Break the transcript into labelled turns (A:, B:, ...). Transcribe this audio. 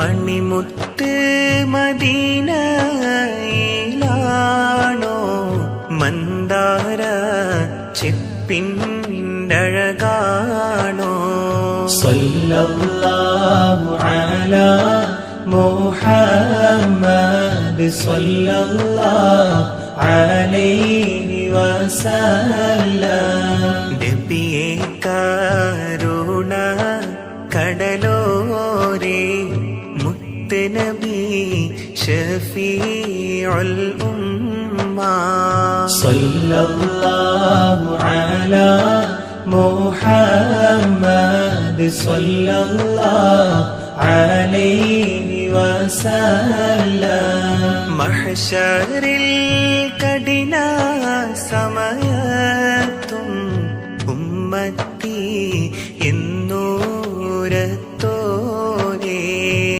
A: മണിമുത്ത് മദീനയിലാണോ? മന്ദാര ചിപ്പിന്റഴകാണോ
B: സല്ലല്ലാഹു അലാ മുഹമ്മദ് സല്ലല്ലാഹു അലൈഹി വസല്ലം.
A: നബിയെ കരുണ കടലോരേ نبي شفيع الأمة
B: صلى الله على محمد صلى الله عليه وسلم
A: محشر الكدنا സമയത്തും ഉമ്മത്തി എന്ന്